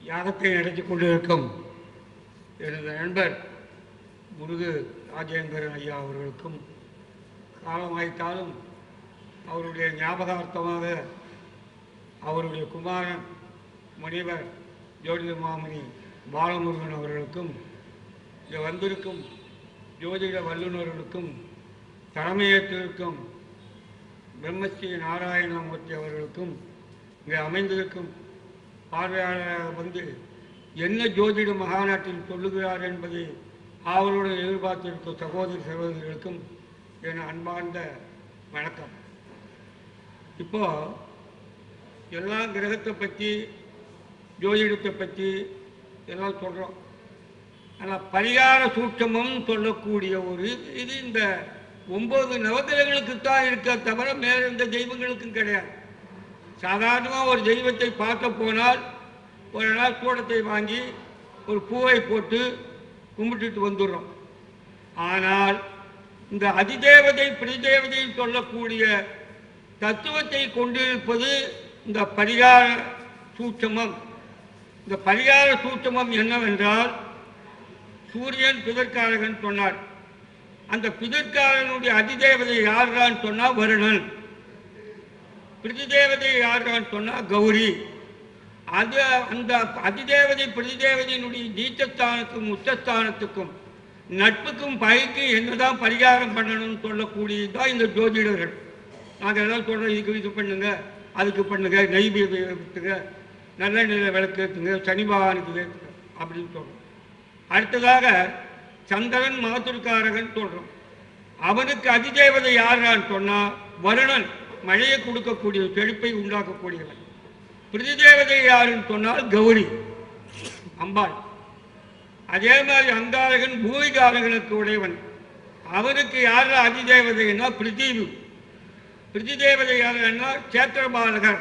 யாகத்தை நடத்தி கொண்டிருக்கும் எனது நண்பர் முருகு ராஜேந்திரன் ஐயா அவர்களுக்கும் காலமாய்த்தாலும் அவருடைய ஞாபகார்த்தமாக அவருடைய குமாரன் முனிவர் ஜோதிட மாமணி பாலமுருகன் அவர்களுக்கும் இங்கே வந்திருக்கும் ஜோதிட வல்லுநர்களுக்கும் தலைமையேற்றிருக்கும் பிரம்மஸ்ரீ நாராயணமூர்த்தி அவர்களுக்கும் இங்கே அமைந்திருக்கும் பார்வையாளராக வந்து என்ன ஜோதிட மகாநாட்டில் சொல்லுகிறார் என்பதை அவருடன் எதிர்பார்த்திருக்கும் சகோதரி சகோதரிகளுக்கும் என் அன்பார்ந்த வணக்கம். இப்போ எல்லா கிரகத்தை பற்றி ஜோதிடத்தை பற்றி எல்லாம் சொல்கிறோம் ஆனால் பரிகார சூட்சமும் சொல்லக்கூடிய ஒரு இது இந்த ஒம்பது நவகிரகங்களுக்கு தான் இருக்க தவிர வேற தெய்வங்களுக்கும் கிடையாது. சாதாரணமாக ஒரு தெய்வத்தை பார்க்க போனால் ஒரு நாள் கூடத்தை வாங்கி ஒரு பூவை போட்டு கும்பிட்டுட்டு வந்துடுறோம். ஆனால் இந்த அதிதேவதை பிரதிதேவதை சொல்லக்கூடிய தத்துவத்தை கொண்டிருப்பது இந்த பரிகார சூட்சமம். இந்த பரிகார சூட்சமம் என்னவென்றால் சூரியன் பிதற்காரகன் சொன்னார். அந்த பிதற்காரனுடைய அதிதேவதை யார்தான் சொன்னால் வருணன். பிரதிதேவதை யாருன்னு சொன்னால் கௌரி. அது அந்த அதிதேவதை பிரதிதேவதையினுடைய நீச்சஸ்தானத்துக்கும் உச்சஸ்தானத்துக்கும் நட்புக்கும் பகைக்கும் என்னதான் பரிகாரம் பண்ணணும்னு சொல்லக்கூடியதுதான் இந்த ஜோதிடர்கள். நாங்கள் எல்லாம் சொல்கிறோம் இதுக்கு இது பண்ணுங்க அதுக்கு பண்ணுங்க நெய் வித்துங்க நல்ல நிலை விளக்கு ஏற்றுங்க சனி பகவானுக்கு ஏற்றுங்க அப்படின்னு சொல்கிறோம் அடுத்ததாக சந்திரன் மாத்துருக்காரகன் சொல்கிறோம் அவனுக்கு அதிதேவதை யாரான்னு சொன்னால் வருணன். மழையை கொடுக்கக்கூடிய செழிப்பை உண்டாக்கக்கூடியவன். பிரதிதேவதை யாருன்னு சொன்னால் கௌரி அம்பாள். அதே மாதிரி அங்காரகன் பூமிகாரகனுக்கு உடையவன். அவருக்கு யார் அதிதேவதைன்னா பிரிதிவி பிரிதிதேவதை யாருன்னா சேத்திரபாலகர்.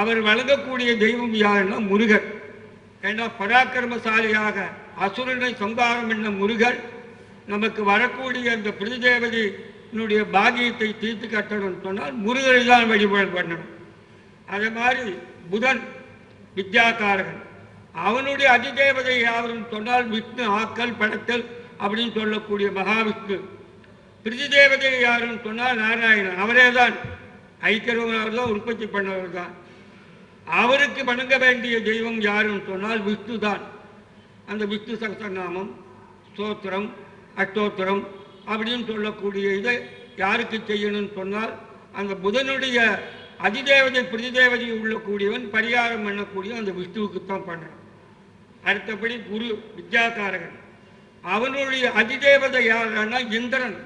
அவர் வழங்கக்கூடிய தெய்வம் யாருன்னா முருகர். ஏன்னா பராக்கிரமசாலியாக அசுரனை சங்காரம் என்ன முருகர். நமக்கு வரக்கூடிய அந்த பிரதிதேவதை என்னுடைய பாகியத்தை தீர்த்து கட்டணும்னு சொன்னால் முருகரை தான் வழிபாடு பண்ணணும். அதே மாதிரி புதன் வித்யாகாரகன் அவனுடைய அதிதேவதை யாருன்னு சொன்னால் விஷ்ணு ஆக்கல் படத்தல் அப்படின்னு சொல்லக்கூடிய மகாவிஷ்ணு. பிரதிதேவதை யாருன்னு சொன்னால் நாராயணன். அவரே தான் ஐக்கியவர் தான் உற்பத்தி பண்ணவர் தான் அவருக்கு வணங்க வேண்டிய தெய்வம் யாருன்னு சொன்னால் விஷ்ணு தான் அந்த விஷ்ணு சகசநாமம் ஸ்தோத்திரம் அஷ்டோத்திரம் அப்படின்னு சொல்லக்கூடிய இதை யாருக்கு செய்யணும்னு சொன்னால் அந்த புதனுடைய அதிதேவதை பிரதிதேவதை உள்ளக்கூடியவன் பரிகாரம் பண்ணக்கூடிய அந்த விஷ்ணுவுக்குத்தான் பண்ணணும் அடுத்தபடி குரு வித்யாகாரகன் அவனுடைய அதிதேவதை யாருன்னா இந்திரன்.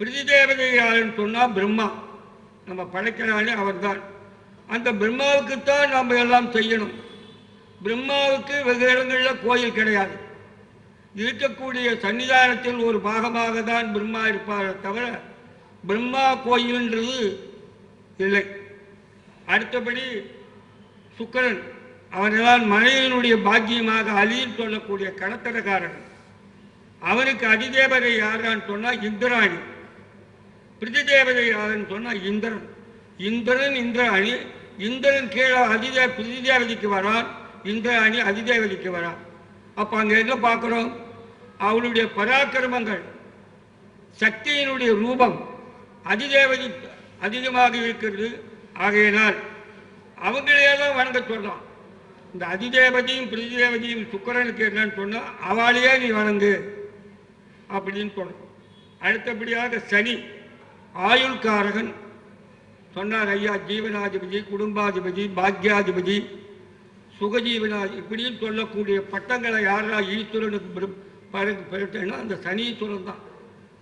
பிரதிதேவதை யாருன்னு சொன்னால் பிரம்மா. நம்ம படைக்கிறானே அவர்தான். அந்த பிரம்மாவுக்குத்தான் நம்ம எல்லாம் செய்யணும். பிரம்மாவுக்கு வெகு இடங்களில் கோயில் கிடையாது. இருக்கக்கூடிய சன்னிதானத்தில் ஒரு பாகமாக தான் பிரம்மா இருப்பாரே தவிர பிரம்மா கோயில்ன்றது இல்லை. அடுத்தபடி சுக்கரன் அவன்தான் மனைவியினுடைய பாக்கியமாக அலின்னு சொல்லக்கூடிய கணத்தரக்காரன் அவனுக்கு அதிதேவதை யாரான்னு சொன்னால் இந்திராணி. பிரிதிதேவதை யாருன்னு சொன்னால் இந்திரன். இந்திரன் இந்திராணி. இந்திரன் கீழே அதிதே பிரிதிதேவதிக்கு வரான். இந்திராணி அதிதேவதைக்கு வரான். அப்போ அங்கே என்ன பார்க்குறோம் அவளுடைய பராக்கிரமங்கள் சக்தியினுடைய ரூபம் அதிதேவதி அதிகமாக இருக்கிறது. ஆகையினால் அவங்களையே தான் வணங்க சொல்றான் இந்த அதிதேவதையும் பிரதிதேவதையும் சுக்கரனுக்கு என்னன்னு சொன்னால் அவளையே நீ வணங்கு அப்படின்னு சொல்றோம் அடுத்தபடியாக சனி ஆயுள்காரகன். சொன்னார் ஐயா ஜீவனாதிபதி குடும்பாதிபதி பாக்யாதிபதி சுகஜீவனாதி இப்படியும் சொல்லக்கூடிய பட்டங்களை யாரா ஈஸ்வரனுக்கு பெரும் பெருட்டேன்னா அந்த சனீஸ்வரன் தான்.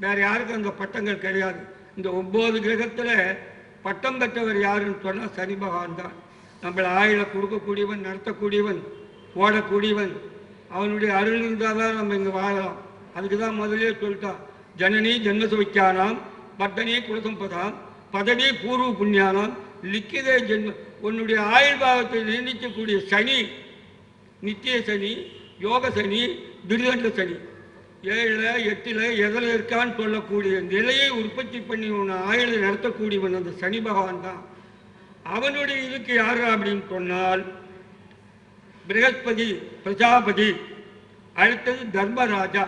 வேற யாருக்கும் அந்த பட்டங்கள் கிடையாது. இந்த ஒம்பது கிரகத்தில் பட்டம் பெற்றவர் யாருன்னு சொன்னால் சனி பகவான் தான். நம்மளை ஆயுளை கொடுக்கக்கூடியவன் நடத்தக்கூடியவன் ஓடக்கூடியவன் அவனுடைய அருள் இருந்தால் தான் நம்ம இங்கே வாழலாம். அதுக்கு தான் முதலே சொல்லிட்டான். ஜனனி ஜென்மசுவிக்கானாம் பட்டனே குலசம்பதாம் பதவி பூர்வ புண்ணியானாம் லிக்கித ஜென்ம உன்னுடைய ஆயுள் பாவத்தை நிர்ணயிக்கக்கூடிய சனி நித்திய சனி யோக சனி திருதண்ட சனி. ஏழில் எட்டில் எதில் இருக்கான்னு சொல்லக்கூடிய நிலையை உற்பத்தி பண்ணி உன்னை ஆயுளை நடத்தக்கூடியவன் அந்த சனி பகவான் தான். அவனுடைய இதுக்கு யார் அப்படின்னு சொன்னால் பிரகஸ்பதி பிரஜாபதி அடுத்தது தர்மராஜா.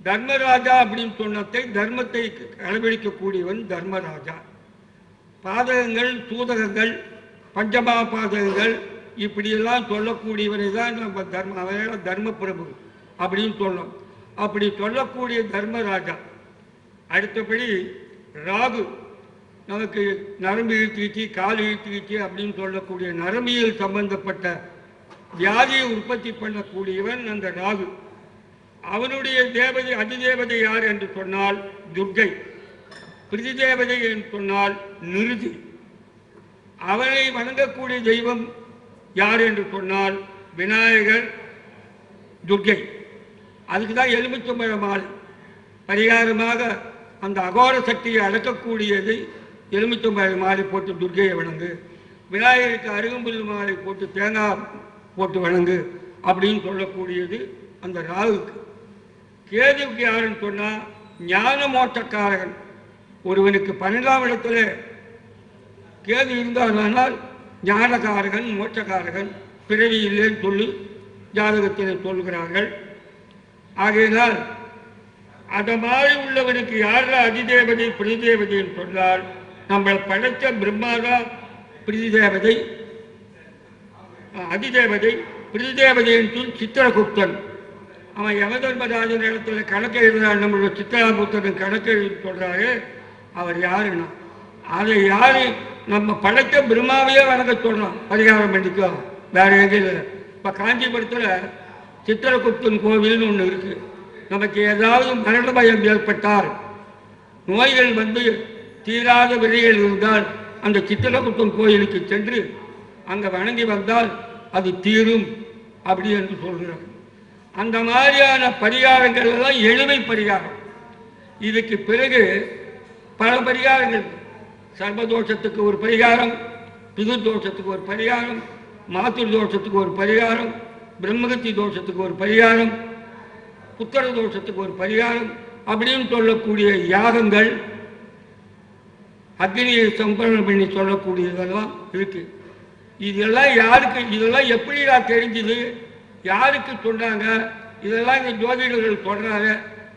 தர்மராஜா அப்படின்னு சொன்னதை தர்மத்தை கடைபிடிக்கக்கூடியவன் தர்மராஜா. பாதகங்கள் சூதகங்கள் பஞ்சமா பாதகங்கள் இப்படியெல்லாம் சொல்லக்கூடியவரை தான் நம்ம தர்ம அவனால தர்ம பிரபு அப்படின்னு சொல்லணும். அப்படி சொல்லக்கூடிய தர்மராஜா அடுத்தபடி ராகு நமக்கு நரம்பு இழுத்துக்கிச்சு கால் இழுத்துக்கிச்சு அப்படின்னு சொல்லக்கூடிய நரம்பியல் சம்பந்தப்பட்ட வியாதியை உற்பத்தி பண்ணக்கூடியவன் அந்த ராகு. அவனுடைய தேவதை அதிதேவதை யார் என்று சொன்னால் துர்கை பிரிதி தேவதை என்று சொன்னால் நிருதி அவனை வணங்கக்கூடிய தெய்வம் யார் என்று சொன்னால் விநாயகர் துர்கை. அதுக்கு தான் எலுமிச்சம்பழ மாலை. பரிகாரமாக அந்த அகோர சக்தியை அடக்கக்கூடியது எலுமிச்சம்பழ மாலை போட்டு துர்கையை வணங்கு. விநாயகருக்கு அருகம்புல் மாலை போட்டு தேங்காய் போட்டு வணங்கு அப்படின்னு சொல்லக்கூடியது அந்த ராகுக்கு. கேதுக்கு யாருன்னு சொன்னால் ஞான மோட்டக்காரகன் ஒருவனுக்கு பன்னெண்டாம் இடத்துல கேது இருந்தானால் ஞானகாரகன் மோட்சக்காரகன் பிறவி இல்லைன்னு சொல்லி ஜாதகத்தில் சொல்கிறார்கள். ஆகையினால் அந்த மாதிரி உள்ளவனுக்கு யாரா அதிதேவதை பிரதிதேவதைன்னு சொன்னால் நம்மளை படைத்த பிரம்மாதான் பிரதிதேவதை அதிதேவதை பிரதிதேவதைன்னு சொல் சித்திரகுப்தன். அவன் யமதர்மராஜன் இடத்துல கணக்கு எழுதுறான் நம்மளோட சித்திராபுத்தன் கணக்கு எழுதி சொல்றாரு. அவர் யாருன்னா? அதை யாரு நம்ம படைத்த பிரம்மாவையே வணங்க சொல்றோம் பரிகாரம் பண்ணிக்கோ. வேற எங்கேயும் இல்லை. இப்போ காஞ்சிபுரத்தில் சித்திரகுப்தன் கோவில்னு ஒன்று இருக்கு. நமக்கு ஏதாவது மரண பயம் ஏற்பட்டால் நோய்கள் வந்து தீராத விதைகள் இருந்தால் அந்த சித்திரகுப்தன் கோயிலுக்கு சென்று அங்கே வணங்கி வந்தால் அது தீரும் அப்படி என்று சொல்கிறார். அந்த மாதிரியான பரிகாரங்கள் எல்லாம் எளிமை பரிகாரம். இதுக்கு பிறகு பல பரிகாரங்கள். சர்வதோஷத்துக்கு ஒரு பரிகாரம் பிதுர்தோஷத்துக்கு ஒரு பரிகாரம் மாத்திரு தோஷத்துக்கு ஒரு பரிகாரம் பிரம்மகத்தி தோஷத்துக்கு ஒரு பரிகாரம் புத்திர தோஷத்துக்கு ஒரு பரிகாரம் அப்படின்னு சொல்லக்கூடிய யாகங்கள் அக்னியை சம்பரணம் பண்ணி சொல்லக்கூடியதெல்லாம் இருக்கு. இதெல்லாம் யாருக்கு இதெல்லாம் எப்படி நான் தெரிஞ்சுது? யாருக்கு சொன்னாங்க? இதெல்லாம் இந்த ஜோதிடர்கள் சொல்றாங்க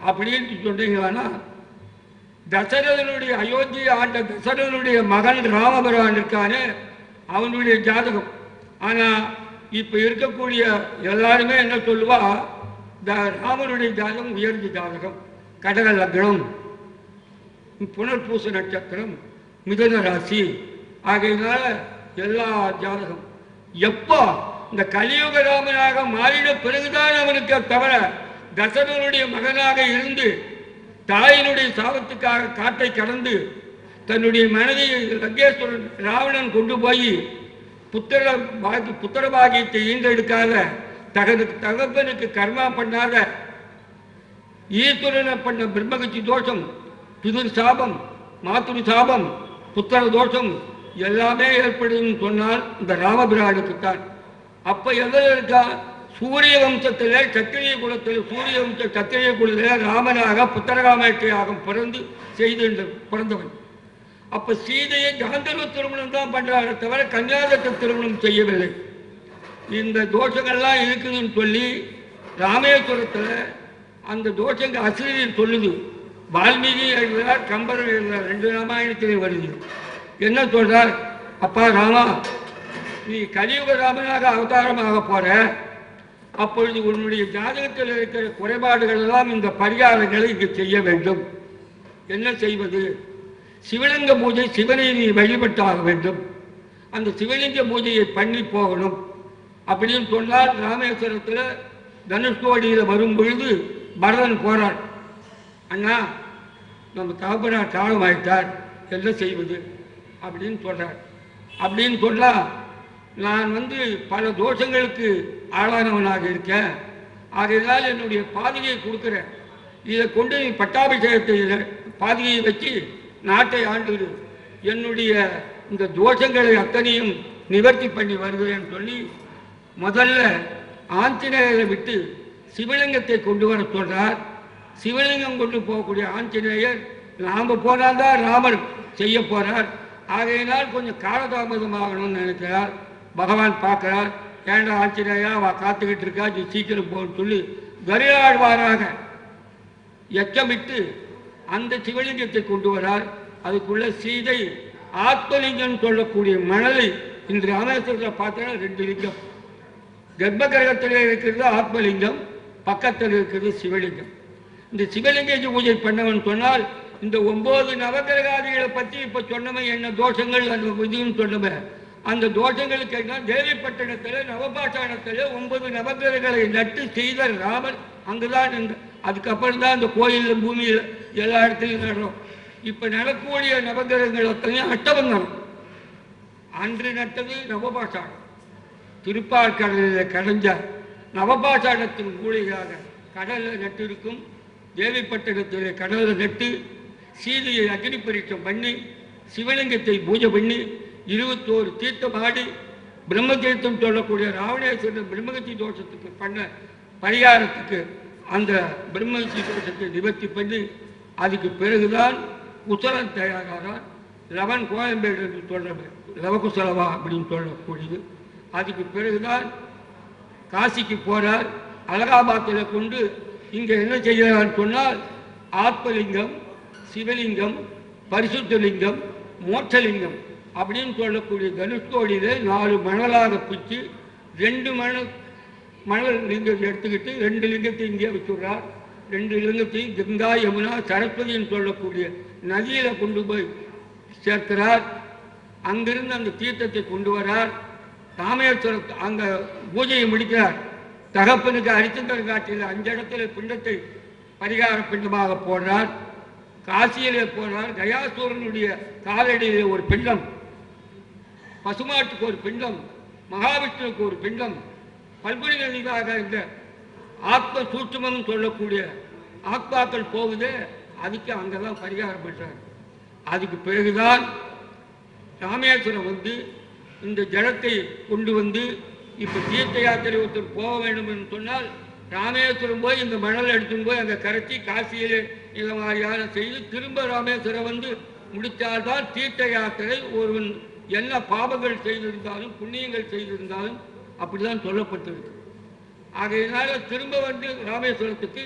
அப்படின்னு சொன்னீங்கன்னா தசரதனுடைய அயோத்தியை ஆண்ட தசரதனுடைய மகன் ராமபிரான் இருக்கானே அவனுடைய ஜாதகம். ஆனா இப்ப இருக்கக்கூடிய எல்லாருமே என்ன சொல்லுவா? த- ராமனுடைய ஜாதகம் உயர்ந்த ஜாதகம் கடக லக்னம் புனர்பூச நட்சத்திரம் மிதுன ராசி. ஆகையினால எல்லா ஜாதகம் எப்போ இந்த கலியுக ராமனாக மாறின பிறகுதான் அவனுக்கு தவிர தசரனுடைய மகனாக இருந்து தாயினுடைய சாபத்துக்காக காட்டை கடந்து தன்னுடைய மனதை லங்கேஸ்வரன் ராவணன் கொண்டு போய் புத்திர பாகி புத்திர பாகியத்தை ஈண்டெடுக்காத தகனுக்கு தகப்பனுக்கு கர்மா பண்ணாத ஈஸ்வரனை பண்ண பிரம்மகட்சி தோஷம் பிதுர் சாபம் மாத்திரு சாபம் புத்திர தோஷம் எல்லாமே ஏற்படும் சொன்னால் இந்த ராமபிரானுக்குத்தான். அப்போ எதில் இருக்கா சூரிய வம்சத்தில் சத்திரிய குலத்தில் சூரிய வம்ச சத்திரிய குலத்தில் ராமனாக புத்திரகாமேட்டையாக பிறந்து செய்து பிறந்தவன். அப்ப சீதையை காந்தர்வ திருமணம் தான் பண்றாரு தவிர கன்னியாதத்த திருமணம் செய்யவில்லை. இந்த தோஷங்கள்லாம் இருக்குதுன்னு சொல்லி ராமேஸ்வரத்தில் அந்த தோஷங்க அசிரியர் சொல்லுது. வால்மீகி எழுதுகிறார் கம்பர் எழுதுகிறார் ரெண்டு ராமாயணத்திலே வருது. என்ன சொல்றார்? அப்பா ராமா நீ கலியுக ராமனாக அவதாரமாக போற. அப்பொழுது உன்னுடைய ஜாதகத்தில் இருக்கிற குறைபாடுகள் எல்லாம் இந்த பரிகாரங்களை இங்கு செய்ய வேண்டும். என்ன செய்வது? சிவலிங்க பூஜை சிவனை நீ வழிபட்டாக வேண்டும். அந்த சிவலிங்க பூஜையை பண்ணி போகணும். அப்படின்னு சொன்னால் ராமேஸ்வரத்தில் தனுஷ்கோடியில் வரும் பொழுது பரதன் போறான். அண்ணா நம்ம தகப்பனார் காலம் ஆயிட்டார் என்ன செய்வது? அப்படின்னு சொல்றார். அப்படின்னு சொன்னால் நான் வந்து பல தோஷங்களுக்கு ஆளானவனாக இருக்கேன். ஆகையால் என்னுடைய பாதியை கொடுக்குறேன். இதை கொண்டு நீ பட்டாபிஷேகத்தை இத- வச்சு நாட்டை ஆண்டுடு என்னுடைய இந்த தோஷங்களை அத்தனையும் நிவர்த்தி பண்ணி வருகிறேன் சொல்லி முதல்ல ஆஞ்சநேயரை விட்டு சிவலிங்கத்தை கொண்டு வர சொல்கிறார் சிவலிங்கம் கொண்டு போகக்கூடிய ஆஞ்சநேயர் நாம் போனால்தான் ராமர் செய்ய போகிறார் ஆகையினால் கொஞ்சம் காலதாமதமாகணும்னு நினைக்கிறார். பகவான் பார்க்கிறார் ஏண்டா ஆஞ்சநேயா அவ காத்துக்கிட்டு இருக்கா? நீ சீக்கிரம் போன்னு சொல்லி கருடாழ்வாராக எச்சமிட்டு அந்த சிவலிங்கத்தை கொண்டு வரார். அதுக்குள்ள சீதை ஆத்மலிங்கம் சொல்லக்கூடிய மணலை இன்று ராமேஸ்வரத்தில் பார்த்தா ரெண்டு லிங்கம். கர்ப்ப கிரகத்தில் இருக்கிறது ஆத்மலிங்கம் பக்கத்தில் இருக்கிறது சிவலிங்கம். இந்த சிவலிங்க பூஜை பண்ணவன் சொன்னால் இந்த ஒன்பது நவகிரகாதிகளை பற்றி இப்போ சொன்னமே என்ன தோஷங்கள் அந்த இதுன்னு சொன்னமே அந்த தோஷங்களுக்கு என்ன தேவிப்பட்டினத்தில் நவபாஷாணத்தில் ஒன்பது நவகிரகங்களை நட்டு செய்த ராமன் அங்குதான் இந்த அதுக்கப்புறம் தான் அந்த கோயில் பூமியில் எல்லா இடத்துலையும் நடுறோம் இப்போ நடக்கக்கூடிய நவகிரகங்கள் அத்தனையும் அட்டவங்கம் அன்று நட்டது நவபாஷாணம். திருப்பார்கடலில் கடைஞ்ச நவபாஷாணத்தின் மூலிகையாக கடலில் நட்டிருக்கும் தேவிப்பட்டினத்தில் கடலில் நட்டு சீதையை அக்னி பரீட்சம் பண்ணி சிவலிங்கத்தை பூஜை பண்ணி இருபத்தோரு தீர்த்தம் ஆடி பிரம்ம தீர்த்தம் சொல்லக்கூடிய ராவணேஸ்வரன் பிரம்மகத்தி தோஷத்துக்கு பண்ண பரிகாரத்துக்கு அந்த பிரம்மகத்தி தோஷத்தை நிவர்த்தி பண்ணி அதுக்கு பிறகுதான் குசலன் தயாராகிறார். லவன் கோயம்பேடு என்று சொல்றவன் லவகுசலவா அப்படின்னு சொல்லக்கூடியது. அதுக்கு பிறகுதான் காசிக்கு போறார். அலகாபாத்தில் கொண்டு இங்க என்ன செய்கிறான்னு சொன்னால் ஆத்மலிங்கம் சிவலிங்கம் பரிசுத்தலிங்கம் மோட்சலிங்கம் அப்படின்னு சொல்லக்கூடிய தனுஷ்கோடியிலே நாலு மணலாக பிச்சு ரெண்டு மணல் மணல் லிங்கம் எடுத்துக்கிட்டு ரெண்டு லிங்கத்தை இங்கே வச்சுடுறார் ரெண்டு லிங்கத்தையும் கங்கா யமுனா சரஸ்வதின்னு சொல்லக்கூடிய நதியில் கொண்டு போய் சேர்க்கிறார். அங்கிருந்து அந்த தீர்த்தத்தை கொண்டு வரார் ராமேஸ்வரம் அங்கே பூஜையை முடிக்கிறார். தகப்பனுக்கு அரிச்சந்தர் காட்டியில் அஞ்சு இடத்துல பிண்டத்தை பரிகார பிண்டமாக போடுறார். காசியிலே போனார் கயாசூரனுடைய காலடியிலே ஒரு பிண்டம். பசுமாட்டுக்கு ஒரு பிண்டம் மகாவிஷ்ணுவுக்கு ஒரு பிண்டம் பல்குனி இந்த ஆத்ம சூட்சமம் சொல்லக்கூடிய ஆத்மாக்கள் போகுதே அதுக்கு அங்கெல்லாம் பரிகாரம் பண்றார் அதுக்கு பிறகுதான் ராமேஸ்வரம் வந்து இந்த ஜலத்தை கொண்டு வந்து இப்போ தீர்த்த யாத்திரை ஒருத்தர் போக வேண்டும் என்று சொன்னால் ராமேஸ்வரம் போய் இந்த மணல் எடுத்துன்னு போய் அங்கே கரைச்சி காசியில் இந்த மாதிரியான செய்து திரும்ப ராமேஸ்வரம் வந்து முடித்தால்தான் தீர்த்த யாத்திரை ஒருவன் என்ன பாபங்கள் செய்திருந்தாலும் புண்ணியங்கள் செய்திருந்தாலும் அப்படிதான் சொல்லப்பட்டிருக்கு. ஆகையினால திரும்ப வந்து ராமேஸ்வரத்துக்கு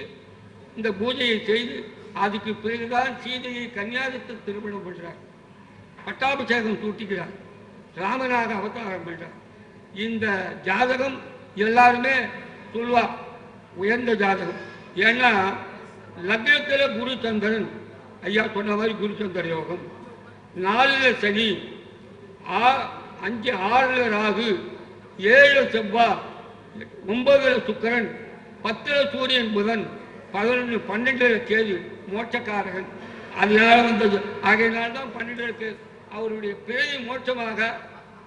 இந்த பூஜையை செய்து அதுக்கு பிறகுதான் சீதையை கன்னியாகத்தில் திருமணம் பண்ணுறார் பட்டாபிஷேகம் சூட்டிக்கிறார். ராமனாக அவதாரம் பண்ணுறார் இந்த ஜாதகம் எல்லாருமே சொல்வா உயர்ந்த ஜாதகம். ஏன்னா லக்னத்தில் குரு சந்திரன். ஐயா சொன்ன மாதிரி குரு சந்திர யோகம். நாலில் சனி. ஆ அஞ்சு ஆறுல ராகு ஏழு செவ்வா ஒன்பதுல சுக்கரன் பத்துல சூரியன் புதன் பதினொன்று பன்னெண்டுல கேது மோட்சக்காரகன். அதனால வந்தது. ஆகையினால தான் பன்னெண்டில் கேது. அவருடைய பிறவி மோட்சமாக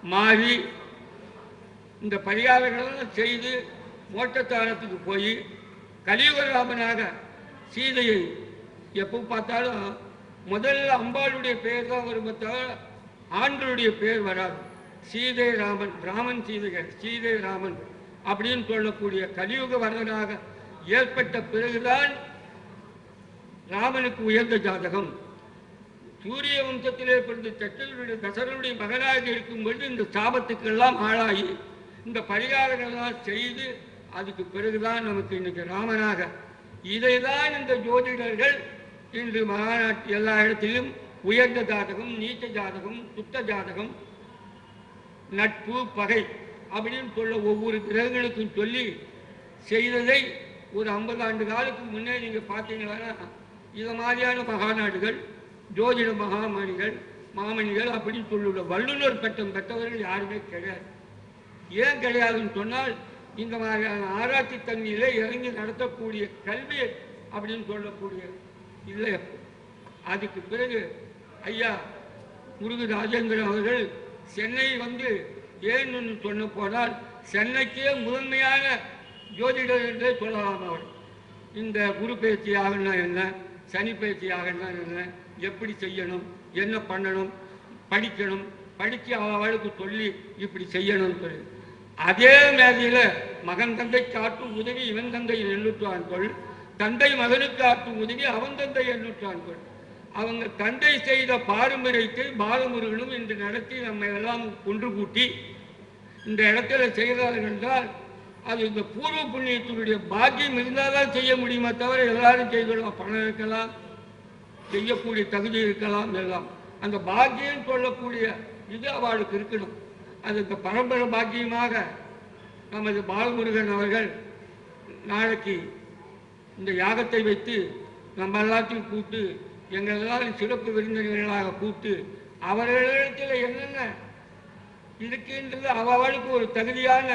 மாறி இந்த பரிகாரங்களெல்லாம் செய்து மோட்டத்தாரத்துக்கு போய் கலியுகராமனாக சீதையை எப்போ பார்த்தாலும் முதல்ல அம்பாளுடைய பெயர் தான் வரும் தவிர ஆண்களுடைய பேர் வராது. சீதை ராமன் ராமன் சீதைகள் சீதை ராமன் அப்படின்னு சொல்லக்கூடிய கலியுக வரதனாக ஏற்பட்ட பிறகுதான் ராமனுக்கு உயர்ந்த ஜாதகம். சூரிய வம்சத்திலே பிறந்த சட்டனுடைய தசரனுடைய மகனாக இருக்கும் பொழுது இந்த சாபத்துக்கெல்லாம் ஆளாகி இந்த பரிகாரங்கள்லாம் செய்து அதுக்கு பிறகுதான் நமக்கு இன்னைக்கு ராமனாக. இதைதான் இந்த ஜோதிடர்கள் இன்று மகாநாட்டு எல்லா இடத்திலும் உயர்ந்த ஜாதகம் நீச்ச ஜாதகம் சுத்த ஜாதகம் நட்பு பகை அப்படின்னு சொல்ல ஒவ்வொரு கிரகங்களுக்கும் சொல்லி செய்ததை ஒரு ஐம்பது ஆண்டு காலத்துக்கு முன்னே நீங்கள் பார்த்தீங்கன்னா இது மாதிரியான மகாநாடுகள் ஜோதிட மகாமணிகள் மாமணிகள் அப்படின்னு சொல்லுள்ள வல்லுநர் பட்டம் பெற்றவர்கள் யாருமே கிடையாது. ஏன் கிடையாதுன்னு சொன்னால் இந்த மாதிரியான ஆராய்ச்சி தன்மையிலே இறங்கி நடத்தக்கூடிய கல்வி அப்படின்னு சொல்லக்கூடிய இல்லை அதுக்கு பிறகு ஐயா முருகு ராஜேந்திரன் அவர்கள் சென்னை வந்து ஏன்னு சொன்ன போனால் சென்னைக்கே முதன்மையான ஜோதிடர் என்றே சொல்லலாம் அவர். இந்த குரு பயிற்சி என்ன சனி பயிற்சி என்ன எப்படி செய்யணும் என்ன பண்ணணும் படிக்கணும் படித்து அவளுக்கு சொல்லி இப்படி செய்யணும்னு சொல்லி. அதே மேதையில் மகன் தந்தை காட்டும் உதவி இவன் தந்தை எண்ணூற்றான் கொள் தந்தை மகனுக்கு ஆற்றும் உதவி அவன் தந்தை எண்ணூற்றான் கொள் அவங்க தந்தை செய்த பாரம்பரியத்தை பாலமுருகனும் இன்று நடத்தி நம்மை எல்லாம் கொன்று கூட்டி இந்த இடத்துல செய்கிறார்கள் என்றால் அது இந்த பூர்வ புண்ணியத்தினுடைய பாக்கியம் இருந்தால் தான் செய்ய முடியுமே தவிர எல்லாரும் செய்யலாம் பணம் இருக்கலாம் செய்யக்கூடிய தகுதி இருக்கலாம் எல்லாம். அந்த பாக்கியம் சொல்லக்கூடிய இது அவளுக்கு இருக்கணும். அது இந்த பரம்பரை பாக்கியமாக நமது பாலமுருகன் அவர்கள் நாளைக்கு இந்த யாகத்தை வைத்து நம்ம எல்லாத்தையும் கூப்பிட்டு எங்கள் எல்லாரும் சிறப்பு விருந்தினர்களாக கூப்பிட்டு அவர்களிடத்தில் என்னென்ன இருக்குன்றது அவளுக்கு ஒரு தகுதியான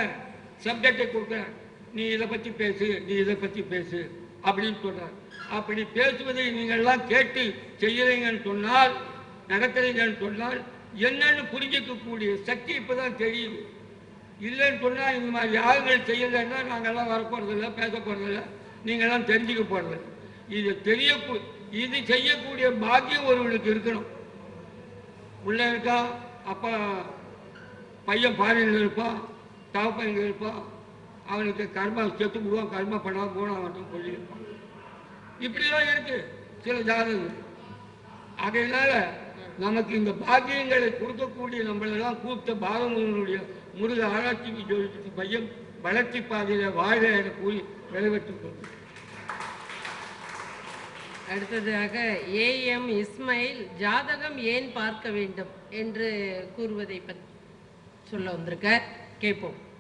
சப்ஜெக்டை கொடுக்குறேன் நீ இதை பற்றி பேசு நீ இதை பற்றி பேசு அப்படின்னு சொல்கிறார் அப்படி பேசுவதை நீங்கள்லாம் கேட்டு செய்கிறீங்கன்னு சொன்னால் நடக்கிறீங்கன்னு சொன்னால் என்னன்னு புரிஞ்சிக்கக்கூடிய சக்தி இப்போ தான் தெரியுது. இல்லைன்னு சொன்னால் இந்த மாதிரி யாருங்கள் செய்யலைன்னா நாங்கள்லாம் வரப்போகிறதில்ல பேச போகிறதில்ல நீங்கள்லாம் தெரிஞ்சுக்க போகிறது இது தெரிய இது செய்யக்கூடிய பாக்கியம் ஒருவனுக்கு இருக்கணும். உள்ள இருக்கா அப்பா பையன் பாரியில் இருப்பான் தகப்பன் இங்கே இருப்பான் அவனுக்கு கர்மா செத்து விடுவான் கர்மா பண்ணாம போன அவன் சொல்லியிருப்பான் இப்படிலாம் இருக்கு சில ஜாதகம் அதனால நமக்கு இந்த பாக்கியங்களை கொடுக்கக்கூடிய நம்மளெல்லாம் கூப்பிட்ட பாலமுருகனுடைய முருக ஆராய்ச்சி பையன் வளர்ச்சி பாதையில வாழ என கூறி நிறைவேற்றிக் கொள்கிறேன். அடுத்ததாக ஏஎம் இஸ்மாயில் ஜாதகம் ஏன் பார்க்க வேண்டும்? என்று கூறுவதை பற்றி சொல்ல வந்திருக்கார். கேட்போம்.